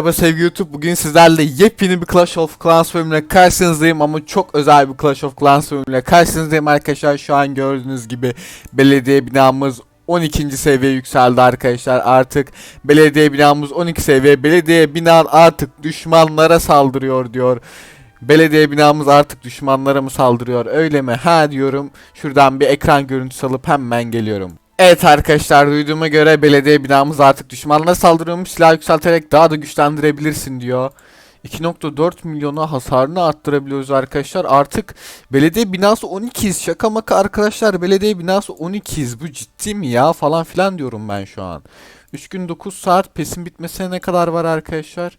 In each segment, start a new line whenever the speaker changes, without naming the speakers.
Merhaba sevgili YouTube. Bugün sizlerle yepyeni bir Clash of Clans bölümüne karşınızdayım ama çok özel bir Clash of Clans bölümüne karşınızdayım arkadaşlar. Şu an gördüğünüz gibi belediye binamız 12. seviye yükseldi arkadaşlar. Artık belediye binamız 12 seviye. Belediye binan artık düşmanlara saldırıyor diyor. Belediye binamız artık düşmanlara mı saldırıyor öyle mi? Ha diyorum. Şuradan bir ekran görüntüsü alıp hemen geliyorum. Evet arkadaşlar duyduğuma göre belediye binamız artık düşmanlara saldırıyormuş. Silah yükselterek daha da güçlendirebilirsin diyor. 2.4 milyona hasarını arttırabiliyoruz arkadaşlar. Artık belediye binası 12'yiz. Şaka maka arkadaşlar belediye binası 12'yiz. Bu ciddi mi ya falan filan diyorum ben şu an. 3 gün 9 saat pesin bitmesine ne kadar var arkadaşlar?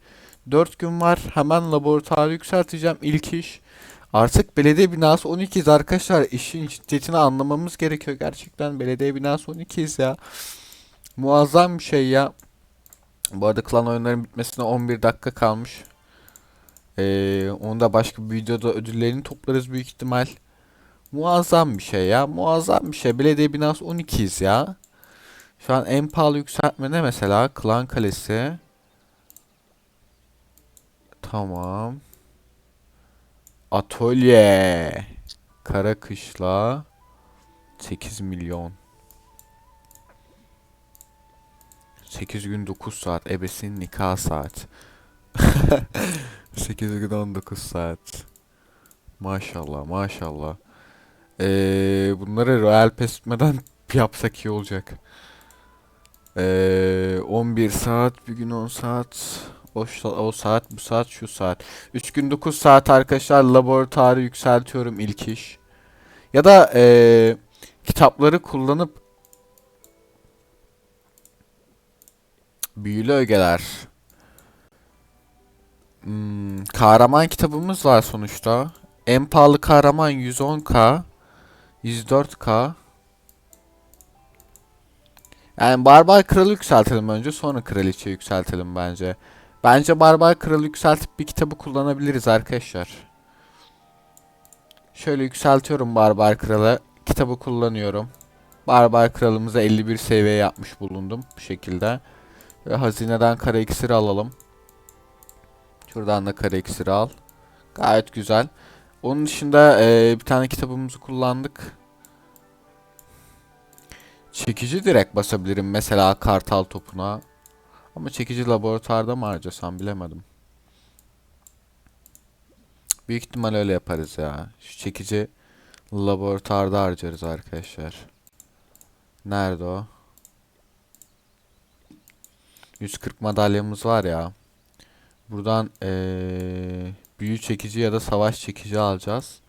4 gün var. Hemen laboratuvarı yükselteceğim ilk iş. Artık belediye binası 12'yiz arkadaşlar. İşin ciddiyetini anlamamız gerekiyor. Gerçekten belediye binası 12'yiz ya. Muazzam bir şey ya. Bu arada klan oyunların bitmesine 11 dakika kalmış. Ee, onu da başka bir videoda ödüllerini toplarız büyük ihtimal. Muazzam bir şey ya. Muazzam bir şey. Belediye binası 12'yiz ya. Şu an en pahalı yükseltme ne mesela? Klan Kalesi. Tamam. Atölye. Kara kışla. 8 milyon. 8 gün 9 saat. Ebesin nikah saat. 8 gün 19 saat. Maşallah maşallah. Ee, bunları Royal Pass bitmeden yapsak iyi olacak. Ee, 11 saat, bir gün 10 saat. O, o saat, bu saat, şu saat. 3 gün 9 saat arkadaşlar laboratuvarı yükseltiyorum ilk iş. Ya da ee, kitapları kullanıp büyülü ögeler. Hmm, kahraman kitabımız var sonuçta. En pahalı kahraman 110k. 104k. Yani Barbar Kralı yükseltelim önce sonra Kraliçe yükseltelim bence. Bence Barbar Kralı yükseltip bir kitabı kullanabiliriz arkadaşlar. Şöyle yükseltiyorum Barbar Kralı. Kitabı kullanıyorum. Barbar Kralımıza 51 seviye yapmış bulundum bu şekilde. Ve hazineden kara iksiri alalım. Şuradan da kara iksiri al. Gayet güzel. Onun dışında eee, bir tane kitabımızı kullandık. Çekici direkt basabilirim mesela kartal topuna. Ama çekici laboratuvarda mı harcasam bilemedim. Büyük ihtimal öyle yaparız ya. Şu çekici laboratuvarda harcarız arkadaşlar. Nerede o? 140 madalyamız var ya. Buradan eee büyü çekici ya da savaş çekici alacağız.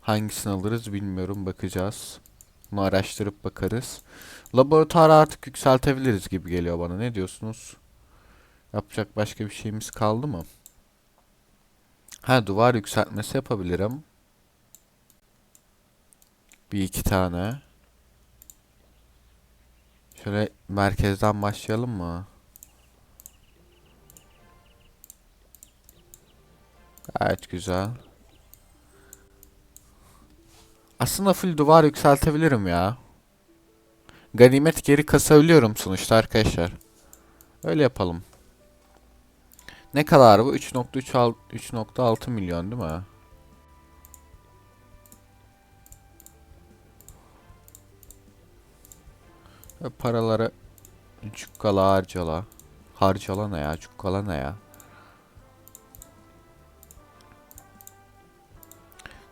Hangisini alırız bilmiyorum bakacağız. Bunu araştırıp bakarız. Laboratuvarı artık yükseltebiliriz gibi geliyor bana. Ne diyorsunuz? Yapacak başka bir şeyimiz kaldı mı? Ha duvar yükseltmesi yapabilirim. Bir iki tane. Şöyle merkezden başlayalım mı? Gayet güzel. Aslında full duvar yükseltebilirim ya. Ganimet geri kasabiliyorum sonuçta arkadaşlar. Öyle yapalım. Ne kadar bu? 3.3 3.6 milyon değil mi? Paraları cukkala harcala. Harcala ne ya? Cukkala ne ya?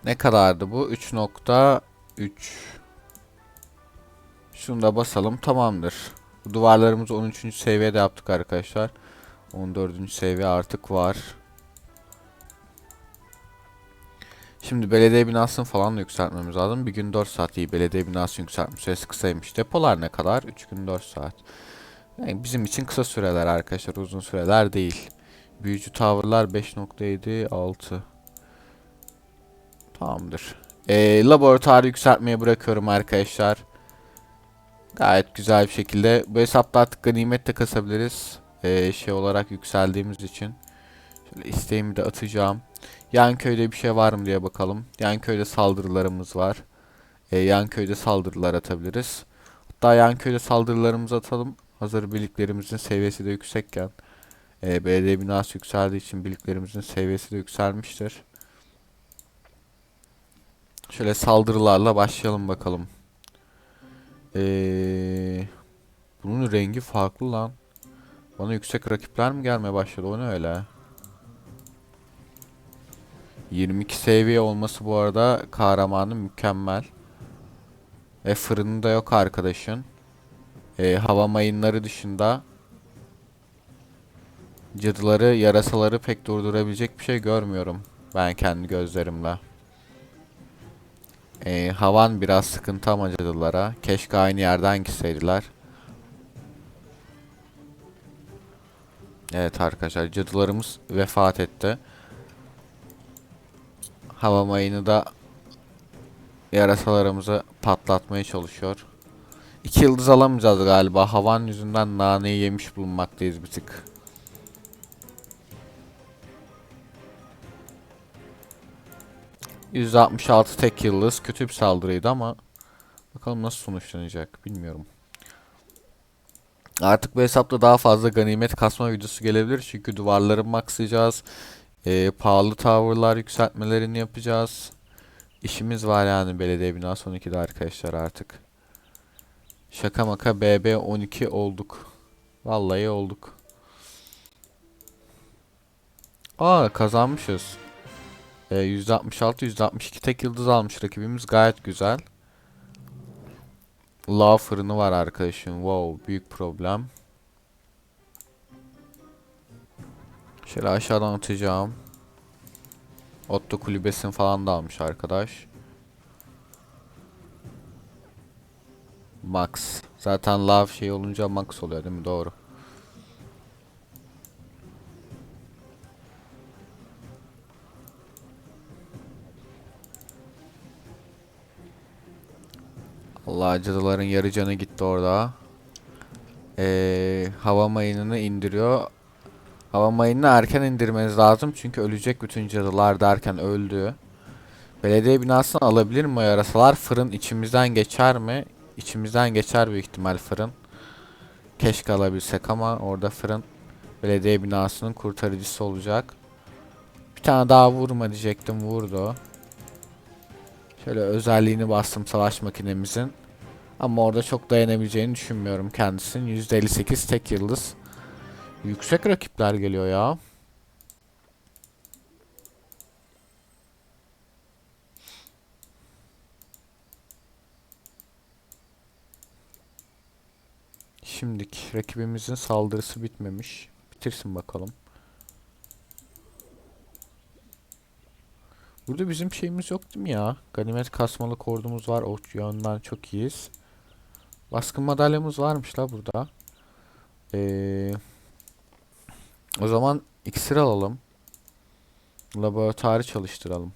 Ne kadardı bu? 3.3 Şunu da basalım. Tamamdır. Duvarlarımızı 13. seviyede yaptık arkadaşlar. 14. seviye artık var. Şimdi belediye binasını falan da yükseltmemiz lazım. Bir gün 4 saat iyi. Belediye binası yükseltme süresi kısaymış. Depolar ne kadar? 3 gün 4 saat. Yani bizim için kısa süreler arkadaşlar. Uzun süreler değil. Büyücü tavırlar 5.7 6 Tamamdır. Ee, laboratuvarı yükseltmeye bırakıyorum arkadaşlar. Gayet güzel bir şekilde. Bu hesapta artık ganimet de kasabiliriz. Ee, şey olarak yükseldiğimiz için. Şöyle isteğimi de atacağım. Yan köyde bir şey var mı diye bakalım. Yan köyde saldırılarımız var. Ee, yan köyde saldırılar atabiliriz. Hatta yan köyde saldırılarımızı atalım. Hazır birliklerimizin seviyesi de yüksekken. E, belediye binası yükseldiği için birliklerimizin seviyesi de yükselmiştir. Şöyle saldırılarla başlayalım bakalım. Ee, bunun rengi farklı lan. Bana yüksek rakipler mi gelmeye başladı? O ne öyle? 22 seviye olması bu arada kahramanı mükemmel. E fırını da yok arkadaşın. E, hava mayınları dışında cadıları, yarasaları pek durdurabilecek bir şey görmüyorum. Ben kendi gözlerimle. E, havan biraz sıkıntı ama cadılara. Keşke aynı yerden gitseydiler. Evet arkadaşlar cadılarımız vefat etti. Hava mayını da yarasalarımızı patlatmaya çalışıyor. İki yıldız alamayacağız galiba. Havan yüzünden naneyi yemiş bulunmaktayız bir tık. %66 tek yıldız. Kötü bir saldırıydı ama bakalım nasıl sonuçlanacak bilmiyorum. Artık bu hesapta daha fazla ganimet kasma videosu gelebilir. Çünkü duvarları maxlayacağız. Ee, pahalı tower'lar yükseltmelerini yapacağız. İşimiz var yani belediye binası 12'de arkadaşlar artık. Şaka maka BB 12 olduk. Vallahi olduk. Aa kazanmışız. Ee, %66 %62 tek yıldız almış rakibimiz gayet güzel. Lav fırını var arkadaşım. Wow büyük problem. Şöyle aşağıdan atacağım. Otto kulübesini falan da almış arkadaş. Max. Zaten lav şey olunca max oluyor değil mi? Doğru. Allah cadıların yarı canı gitti orada. Ee, hava mayınını indiriyor. Hava mayınını erken indirmeniz lazım çünkü ölecek bütün cadılar derken öldü. Belediye binasını alabilir mi yarasalar? Fırın içimizden geçer mi? İçimizden geçer büyük ihtimal fırın. Keşke alabilsek ama orada fırın belediye binasının kurtarıcısı olacak. Bir tane daha vurma diyecektim vurdu. Şöyle özelliğini bastım savaş makinemizin. Ama orada çok dayanabileceğini düşünmüyorum kendisinin. %58 tek yıldız. Yüksek rakipler geliyor ya. Şimdik rakibimizin saldırısı bitmemiş. Bitirsin bakalım. Burada bizim şeyimiz yok değil mi ya? Ganimet kasmalı ordumuz var. O yönden çok iyiyiz. Baskın madalyamız varmış la burada. Ee, o zaman iksir alalım. Laboratuvarı çalıştıralım.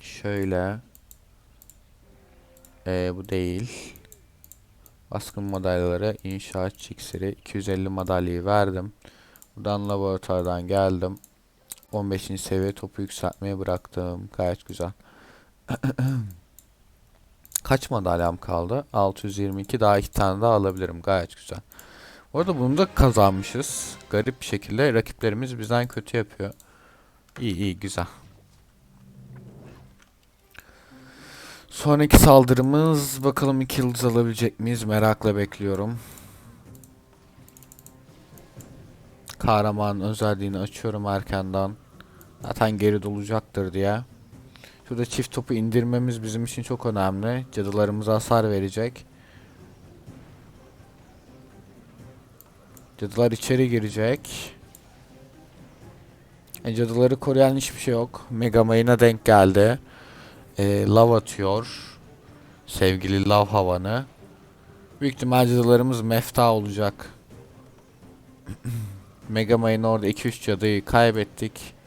Şöyle. Ee, bu değil. Baskın madalyaları inşaat iksiri 250 madalyayı verdim. Buradan laboratuvardan geldim. 15. seviye topu yükseltmeye bıraktım. Gayet güzel. Kaç madalyam kaldı? 622 daha iki tane daha alabilirim. Gayet güzel. Bu arada bunu da kazanmışız. Garip bir şekilde rakiplerimiz bizden kötü yapıyor. İyi iyi güzel. Sonraki saldırımız bakalım iki yıldız alabilecek miyiz? Merakla bekliyorum. Kahraman özelliğini açıyorum erkenden. Zaten geri dolacaktır diye. Şurada çift topu indirmemiz bizim için çok önemli. Cadılarımıza hasar verecek. Cadılar içeri girecek. E, cadıları koruyan hiçbir şey yok. Mega Mayına denk geldi. E, lav atıyor. Sevgili lav havanı. Büyük ihtimal cadılarımız mefta olacak. Mega Mayın orada 2-3 cadıyı kaybettik.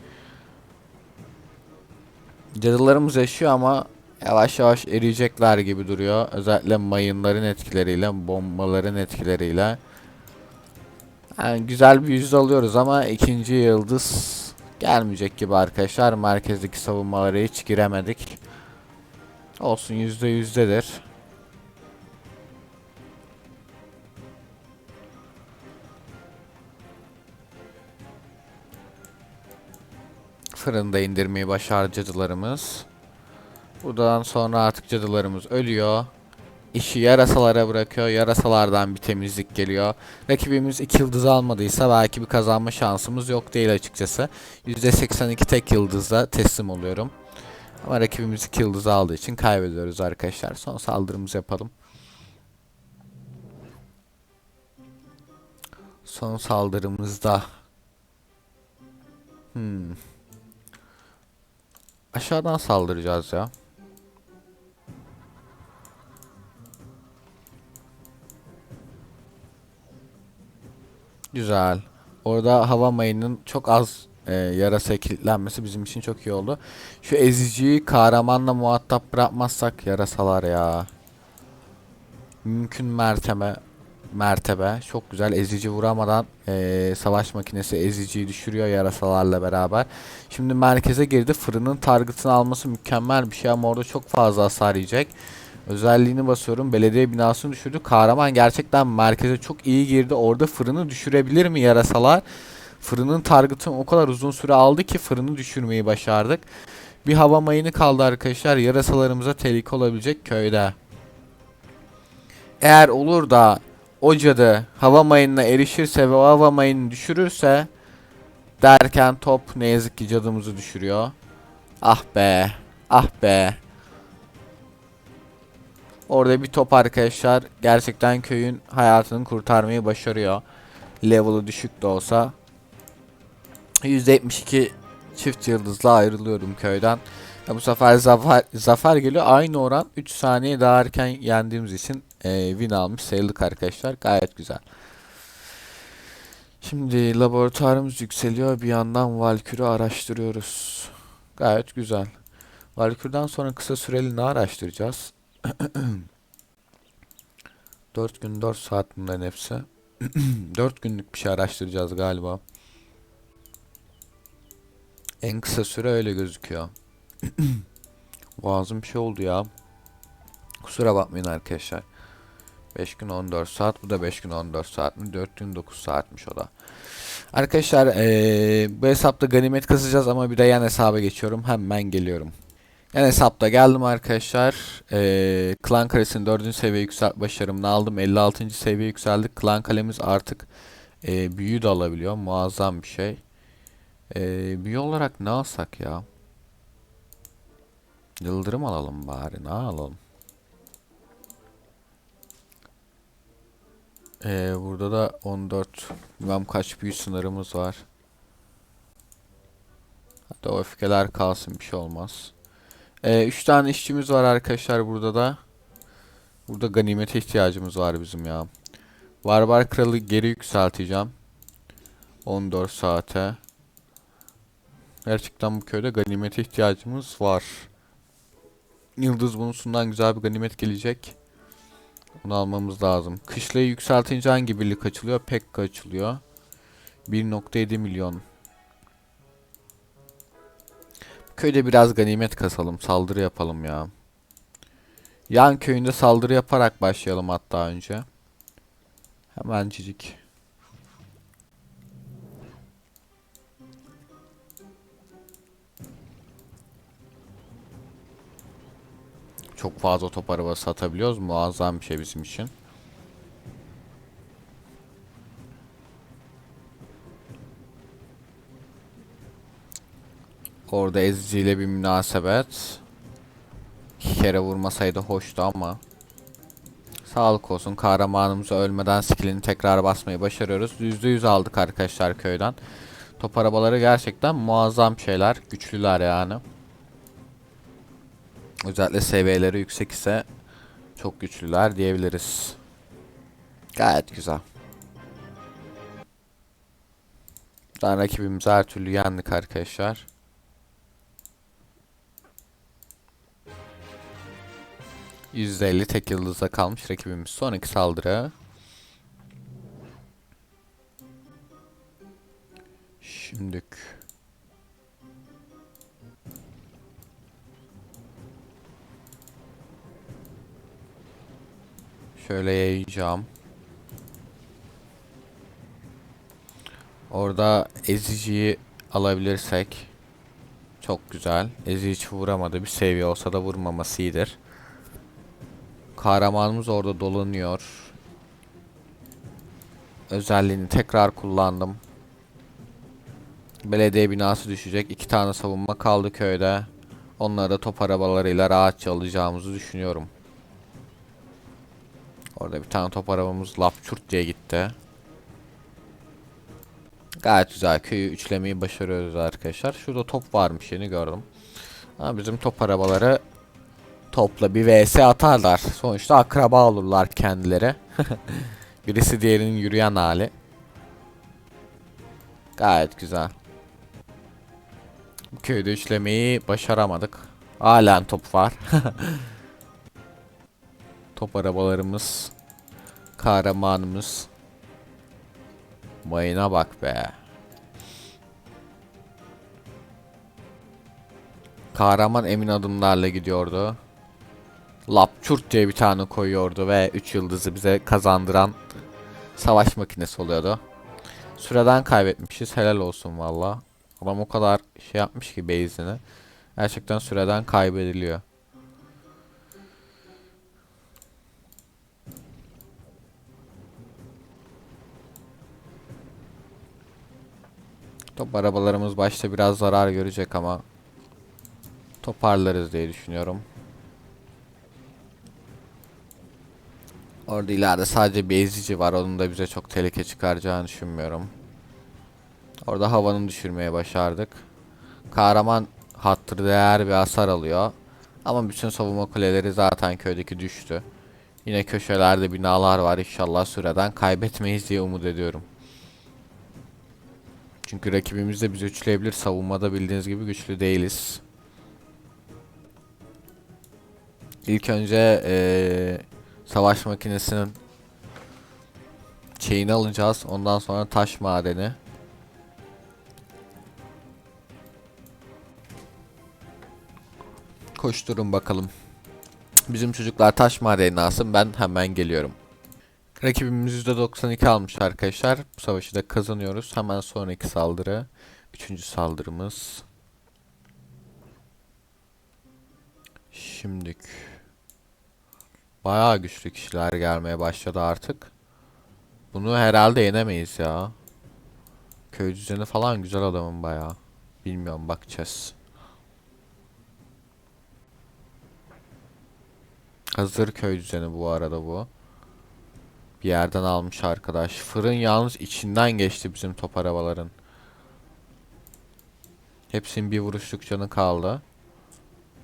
Cadılarımız yaşıyor ama yavaş yavaş eriyecekler gibi duruyor. Özellikle mayınların etkileriyle, bombaların etkileriyle. Yani güzel bir yüzde alıyoruz ama ikinci yıldız gelmeyecek gibi arkadaşlar. Merkezdeki savunmalara hiç giremedik. Olsun yüzde yüzdedir. Fırında indirmeyi başardı cadılarımız. Buradan sonra artık cadılarımız ölüyor. İşi yarasalara bırakıyor. Yarasalardan bir temizlik geliyor. Rakibimiz 2 yıldız almadıysa belki bir kazanma şansımız yok değil açıkçası. %82 tek yıldızla teslim oluyorum. Ama rakibimiz 2 yıldız aldığı için kaybediyoruz arkadaşlar. Son saldırımızı yapalım. Son saldırımızda Hmm. Aşağıdan saldıracağız ya. Güzel. Orada hava mayının çok az e, yarasa kilitlenmesi bizim için çok iyi oldu. Şu eziciyi kahramanla muhatap bırakmazsak yarasalar ya. Mümkün mertebe mertebe çok güzel ezici vuramadan e, savaş makinesi eziciyi düşürüyor yarasalarla beraber. Şimdi merkeze girdi. Fırının targetını alması mükemmel bir şey ama orada çok fazla hasar yiyecek. Özelliğini basıyorum. Belediye binasını düşürdü. Kahraman gerçekten merkeze çok iyi girdi. Orada fırını düşürebilir mi yarasalar? Fırının targetını o kadar uzun süre aldı ki fırını düşürmeyi başardık. Bir hava mayını kaldı arkadaşlar. Yarasalarımıza tehlike olabilecek köyde. Eğer olur da o cadı hava mayınına erişirse ve o hava mayını düşürürse derken top ne yazık ki cadımızı düşürüyor. Ah be. Ah be. Orada bir top arkadaşlar gerçekten köyün hayatını kurtarmayı başarıyor. Level'ı düşük de olsa. %72 çift yıldızla ayrılıyorum köyden. Ya bu sefer zafer, zafer geliyor. Aynı oran 3 saniye daha erken yendiğimiz için e, win almış sayıldık arkadaşlar. Gayet güzel. Şimdi laboratuvarımız yükseliyor. Bir yandan Valkür'ü araştırıyoruz. Gayet güzel. Valkür'den sonra kısa süreli ne araştıracağız? 4 gün 4 saat bunların hepsi. 4 günlük bir şey araştıracağız galiba. En kısa süre öyle gözüküyor. Boğazım bir şey oldu ya. Kusura bakmayın arkadaşlar. 5 gün 14 saat. Bu da 5 gün 14 saat mi? 4 gün 9 saatmiş o da. Arkadaşlar ee, bu hesapta ganimet kasacağız ama bir de yan hesaba geçiyorum. Hemen geliyorum. Yan hesapta geldim arkadaşlar. Ee, klan karesini 4. seviye yükselt başarımını aldım. 56. seviye yükseldik. Klan kalemiz artık ee, büyü de alabiliyor. Muazzam bir şey. Ee, büyü olarak ne alsak ya? Yıldırım alalım bari. Ne alalım? Ee, burada da 14 bilmem kaç büyü sınırımız var. Hatta o öfkeler kalsın bir şey olmaz. 3 ee, tane işçimiz var arkadaşlar burada da. Burada ganimete ihtiyacımız var bizim ya. Barbar kralı geri yükselteceğim. 14 saate. Gerçekten bu köyde ganimete ihtiyacımız var. Yıldız bonusundan güzel bir ganimet gelecek. Bunu almamız lazım. Kışlayı yükseltince hangi birlik açılıyor? Pekka açılıyor. 1.7 milyon. Köyde biraz ganimet kasalım. Saldırı yapalım ya. Yan köyünde saldırı yaparak başlayalım hatta önce. Hemencik. Çok fazla top arabası satabiliyoruz. Muazzam bir şey bizim için. Orada Ezci ile bir münasebet. İki kere vurmasaydı hoştu ama. Sağlık olsun kahramanımızı ölmeden skillini tekrar basmayı başarıyoruz. %100 aldık arkadaşlar köyden. Top arabaları gerçekten muazzam şeyler. Güçlüler yani. Özellikle seviyeleri yüksek ise çok güçlüler diyebiliriz. Gayet güzel. Daha rakibimizi her türlü yendik arkadaşlar. %50 tek yıldızda kalmış rakibimiz. Sonraki saldırı. Şimdik. Şöyle yayacağım. Orada eziciyi alabilirsek Çok güzel. Ezi hiç vuramadı. Bir seviye olsa da vurmaması iyidir. Kahramanımız orada dolanıyor. Özelliğini tekrar kullandım. Belediye binası düşecek. İki tane savunma kaldı köyde. Onları da top arabalarıyla rahatça alacağımızı düşünüyorum. Orada bir tane top arabamız lapçurt diye gitti. Gayet güzel. Köyü üçlemeyi başarıyoruz arkadaşlar. Şurada top varmış yeni gördüm. Ama bizim top arabaları topla bir vs atarlar. Sonuçta akraba olurlar kendileri. Birisi diğerinin yürüyen hali. Gayet güzel. Bu köyde üçlemeyi başaramadık. Halen top var. top arabalarımız. Kahramanımız. Mayına bak be. Kahraman emin adımlarla gidiyordu. Lapçurt diye bir tane koyuyordu ve 3 yıldızı bize kazandıran savaş makinesi oluyordu. Süreden kaybetmişiz. Helal olsun valla. Adam o kadar şey yapmış ki base'ini. Gerçekten süreden kaybediliyor. Top arabalarımız başta biraz zarar görecek ama toparlarız diye düşünüyorum. Orada ileride sadece bir ezici var. Onun da bize çok tehlike çıkaracağını düşünmüyorum. Orada havanın düşürmeye başardık. Kahraman hattır değer bir hasar alıyor. Ama bütün savunma kuleleri zaten köydeki düştü. Yine köşelerde binalar var. İnşallah süreden kaybetmeyiz diye umut ediyorum. Çünkü rakibimiz de bizi üçleyebilir. Savunmada bildiğiniz gibi güçlü değiliz. İlk önce eee, savaş makinesinin şeyini alacağız. Ondan sonra taş madeni. Koşturun bakalım. Bizim çocuklar taş madenini alsın. Ben hemen geliyorum. Rakibimiz %92 almış arkadaşlar. Bu savaşı da kazanıyoruz. Hemen sonraki saldırı. Üçüncü saldırımız. Şimdik. Bayağı güçlü kişiler gelmeye başladı artık. Bunu herhalde yenemeyiz ya. Köy düzeni falan güzel adamın bayağı. Bilmiyorum bakacağız. Hazır köy düzeni bu arada bu. Bir yerden almış arkadaş. Fırın yalnız içinden geçti bizim top arabaların. Hepsinin bir vuruşluk canı kaldı.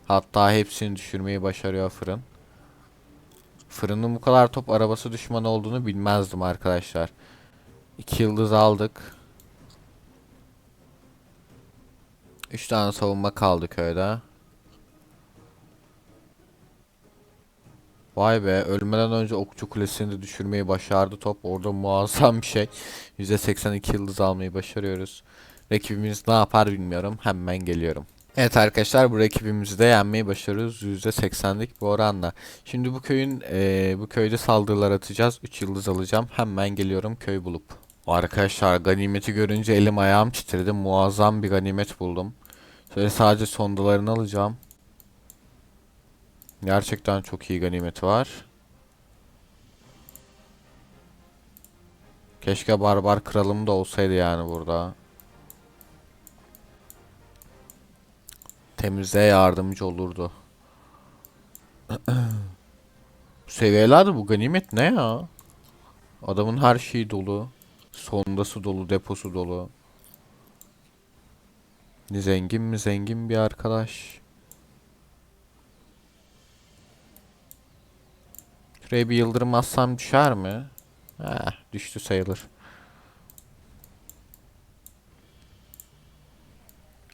Hatta hepsini düşürmeyi başarıyor fırın. Fırının bu kadar top arabası düşmanı olduğunu bilmezdim arkadaşlar. İki yıldız aldık. Üç tane savunma kaldı köyde. Vay be ölmeden önce okçu kulesini de düşürmeyi başardı top. Orada muazzam bir şey. %82 yıldız almayı başarıyoruz. Rakibimiz ne yapar bilmiyorum. Hemen geliyorum. Evet arkadaşlar bu rakibimizi de yenmeyi başarıyoruz %80'lik bir oranla. Şimdi bu köyün eee, bu köyde saldırılar atacağız. 3 yıldız alacağım. Hemen geliyorum köy bulup. Arkadaşlar ganimeti görünce elim ayağım titredi. Muazzam bir ganimet buldum. Şöyle sadece sondalarını alacağım. Gerçekten çok iyi ganimeti var. Keşke barbar kralım da olsaydı yani burada. Temizliğe yardımcı olurdu. Bu bu ganimet ne ya? Adamın her şeyi dolu. Sondası dolu, deposu dolu. Zengin mi zengin bir arkadaş. Şuraya bir yıldırım atsam düşer mi? Heh, düştü sayılır.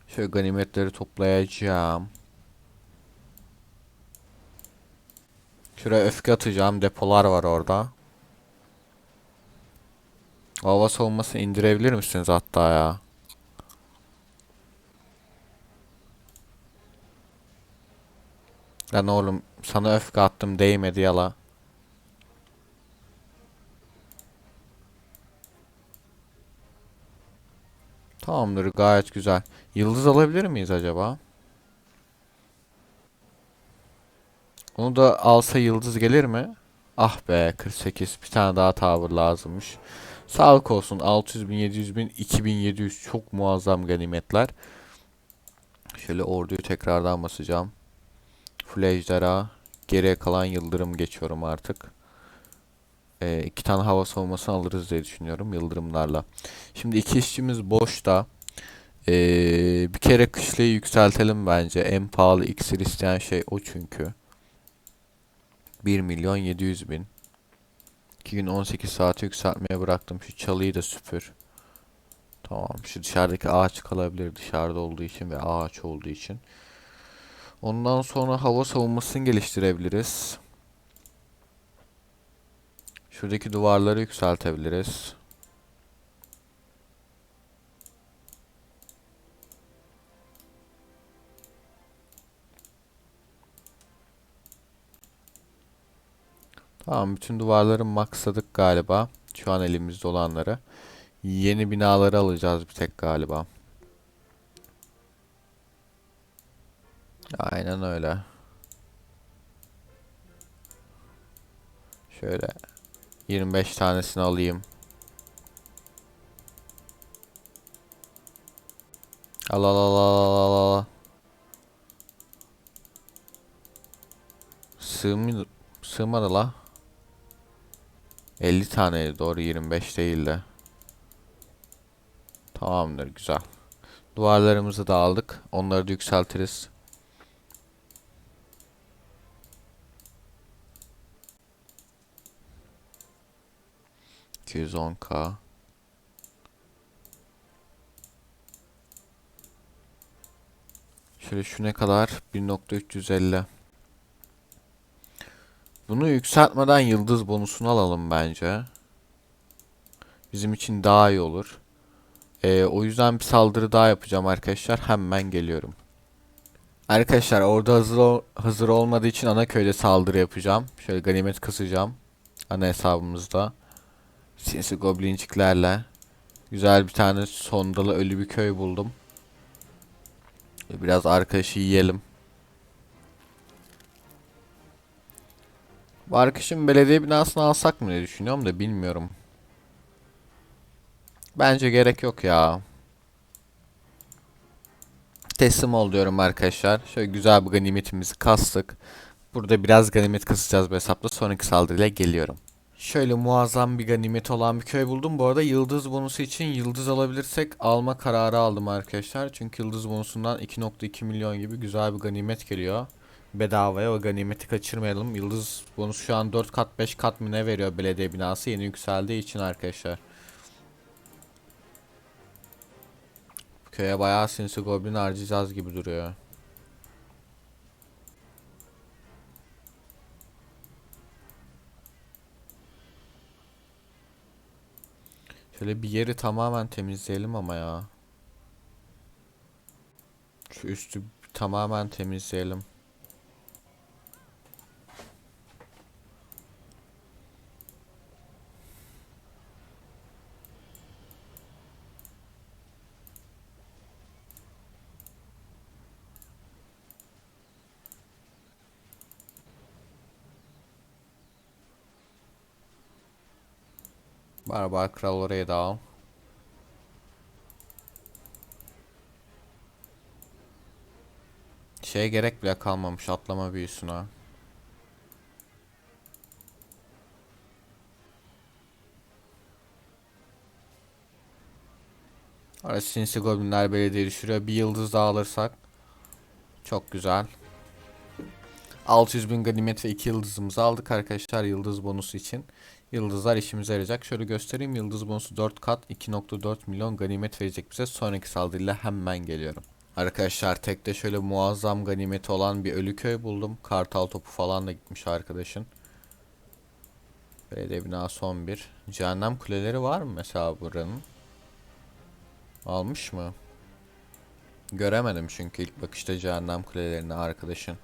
Şöyle ganimetleri toplayacağım. Şuraya öfke atacağım. Depolar var orada. Hava savunmasını indirebilir misiniz hatta ya? Lan oğlum sana öfke attım değmedi yala. Tamamdır gayet güzel. Yıldız alabilir miyiz acaba? Onu da alsa yıldız gelir mi? Ah be 48 bir tane daha tower lazımmış. Sağlık olsun 600 bin 700 bin 2700 çok muazzam ganimetler. Şöyle orduyu tekrardan basacağım. Full. Geriye kalan yıldırım geçiyorum artık. Ee, iki tane hava savunmasını alırız diye düşünüyorum yıldırımlarla. Şimdi iki işçimiz boşta. Ee, bir kere kışlayı yükseltelim bence. En pahalı iksir isteyen şey o çünkü. 1 milyon 700 bin. 2 gün 18 saati yükseltmeye bıraktım. Şu çalıyı da süpür. Tamam. Şu dışarıdaki ağaç kalabilir dışarıda olduğu için ve ağaç olduğu için. Ondan sonra hava savunmasını geliştirebiliriz. Şuradaki duvarları yükseltebiliriz. Tamam bütün duvarları maxladık galiba. Şu an elimizde olanları. Yeni binaları alacağız bir tek galiba. Aynen öyle. Şöyle 25 tanesini alayım. Al al al al al al. Sığmıyor, sığmadı la. 50 tane doğru 25 değildi. Tamamdır güzel. Duvarlarımızı da aldık. Onları da yükseltiriz. K Şöyle şu kadar? 1.350 Bunu yükseltmeden yıldız bonusunu alalım bence. Bizim için daha iyi olur. Ee, o yüzden bir saldırı daha yapacağım arkadaşlar. Hemen geliyorum. Arkadaşlar orada hazır, ol hazır olmadığı için ana köyde saldırı yapacağım. Şöyle ganimet kasacağım. Ana hesabımızda. Sinsi goblinciklerle. Güzel bir tane sondalı ölü bir köy buldum. Biraz arkadaşı yiyelim. Bu arkadaşın belediye binasını alsak mı diye düşünüyorum da bilmiyorum. Bence gerek yok ya. Teslim ol diyorum arkadaşlar. Şöyle güzel bir ganimetimizi kastık. Burada biraz ganimet kasacağız bu hesapta. Sonraki saldırıyla geliyorum. Şöyle muazzam bir ganimet olan bir köy buldum. Bu arada yıldız bonusu için yıldız alabilirsek alma kararı aldım arkadaşlar. Çünkü yıldız bonusundan 2.2 milyon gibi güzel bir ganimet geliyor. Bedavaya o ganimeti kaçırmayalım. Yıldız bonusu şu an 4 kat 5 kat mı ne veriyor belediye binası yeni yükseldiği için arkadaşlar. Köye bayağı sinsi goblin harcayacağız gibi duruyor. Şöyle bir yeri tamamen temizleyelim ama ya. Şu üstü tamamen temizleyelim. Barbar kral oraya da al. Şeye gerek bile kalmamış atlama büyüsüne. Orada sinsi goblinler belediye düşürüyor. Bir yıldız daha alırsak. Çok güzel. 600 bin ganimet ve 2 yıldızımızı aldık arkadaşlar yıldız bonusu için. Yıldızlar işimize yarayacak. Şöyle göstereyim. Yıldız bonusu 4 kat 2.4 milyon ganimet verecek bize. Sonraki saldırıyla hemen geliyorum. Arkadaşlar tekte şöyle muazzam ganimeti olan bir ölü köy buldum. Kartal topu falan da gitmiş arkadaşın. Belediye binası 11. Cehennem kuleleri var mı mesela buranın? Almış mı? Göremedim çünkü ilk bakışta cehennem kulelerini arkadaşın.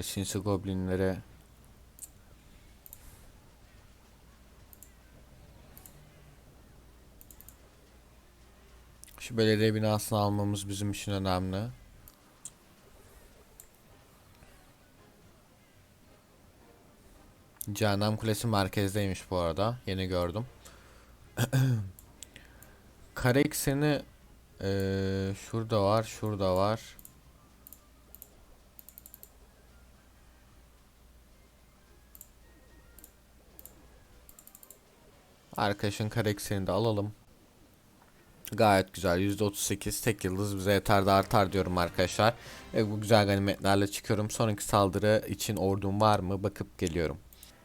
Şöyle sinsi goblinlere Şu belediye binasını almamız bizim için önemli. Cehennem Kulesi merkezdeymiş bu arada. Yeni gördüm. Kare ekseni eee, şurada var, şurada var. Arkadaşın kare eksenini de alalım. Gayet güzel. %38 tek yıldız bize yeter de artar diyorum arkadaşlar. Ve bu güzel ganimetlerle çıkıyorum. Sonraki saldırı için ordum var mı? Bakıp geliyorum.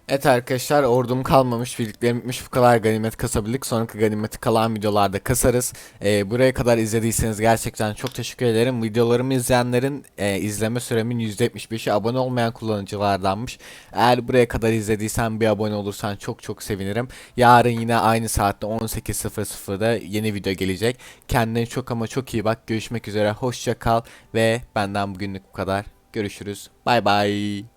Evet arkadaşlar ordum kalmamış. Birliklerim bitmiş. Bu kadar ganimet kasabildik. Sonraki ganimeti kalan videolarda kasarız. Ee, buraya kadar izlediyseniz gerçekten çok teşekkür ederim. Videolarımı izleyenlerin e, izleme süremin %75'i abone olmayan kullanıcılardanmış. Eğer buraya kadar izlediysen bir abone olursan çok çok sevinirim. Yarın yine aynı saatte 18.00'da yeni video gelecek. Kendine çok ama çok iyi bak. Görüşmek üzere. Hoşça kal ve benden bugünlük bu kadar. Görüşürüz. Bay bay.